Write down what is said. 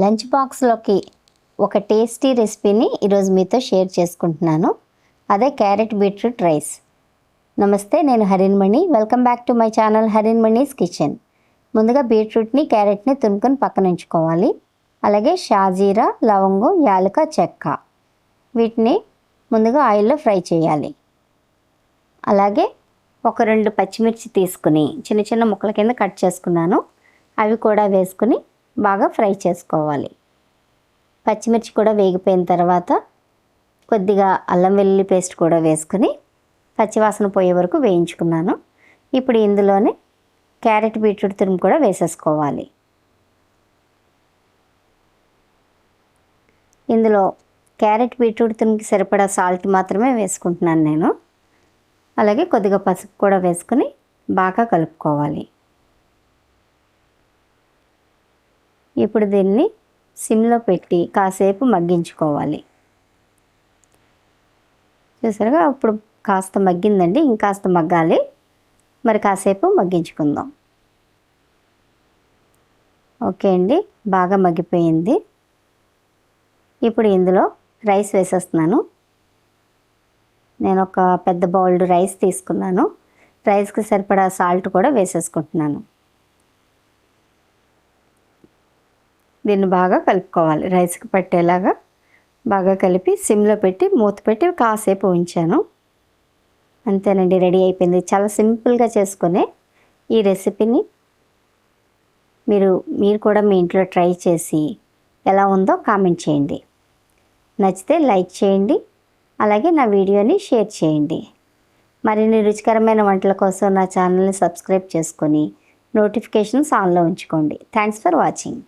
Lunch బాక్స్లోకి ఒక tasty రెసిపీని ఈరోజు మీతో షేర్ చేసుకుంటున్నాను. అదే క్యారెట్ బీట్రూట్ రైస్. నమస్తే నేను Harinmani welcome back to my channel Harinmani's kitchen. ముందుగా బీట్రూట్ని క్యారెట్ని తునుకొని పక్కన ఉంచుకోవాలి. అలాగే షాజీరా లవంగం యాలక చెక్క. వీటిని ముందుగా ఆయిల్లో ఫ్రై చేయాలి. అలాగే ఒక రెండు పచ్చిమిర్చి తీసుకుని చిన్న చిన్న ముక్కల కింద కట్ చేసుకున్నాను. అవి కూడా వేసుకుని బాగా ఫ్రై చేసుకోవాలి. పచ్చిమిర్చి కూడా వేగిపోయిన తర్వాత కొద్దిగా అల్లం వెల్లుల్లి పేస్ట్ కూడా వేసుకుని పచ్చివాసన పోయే వరకు వేయించుకున్నాను. ఇప్పుడు ఇందులోనే క్యారెట్ బీట్రూట్ తురుము కూడా వేసేసుకోవాలి. ఇందులో క్యారెట్ బీట్రూట్ తురుముకి సరిపడా సాల్ట్ మాత్రమే వేసుకుంటున్నాను నేను. అలాగే కొద్దిగా పసుపు కూడా వేసుకుని బాగా కలుపుకోవాలి. ఇప్పుడు దీన్ని సిమ్లో పెట్టి కాసేపు మగ్గించుకోవాలి. చూసారుగా? ఇప్పుడు కాస్త మగ్గిందండి. ఇంకాస్త మగ్గాలి. మరి కాసేపు మగ్గించుకుందాం. ఓకే అండి. బాగా మగ్గిపోయింది. ఇప్పుడు ఇందులో రైస్ వేసేస్తున్నాను. నేను ఒక పెద్ద బౌల్డ్ రైస్ తీసుకున్నాను. రైస్కి సరిపడా సాల్ట్ కూడా వేసేసుకుంటున్నాను. దీన్ని బాగా కలుపుకోవాలి. రైస్కి పట్టేలాగా బాగా కలిపి సిమ్లో పెట్టి మూత పెట్టి కాసేపు ఉంచాను. అంతేనండి రెడీ అయిపోయింది. చాలా సింపుల్గా చేసుకునే ఈ రెసిపీని మీరు మీరు కూడా మీ ఇంట్లో ట్రై చేసి ఎలా ఉందో కామెంట్ చేయండి. నచ్చితే లైక్ చేయండి అలాగే నా వీడియోని షేర్ చేయండి. మరిన్ని రుచికరమైన వంటల కోసం నా ఛానల్ని సబ్స్క్రైబ్ చేసుకొని నోటిఫికేషన్స్ ఆన్లో ఉంచుకోండి. Thanks for watching.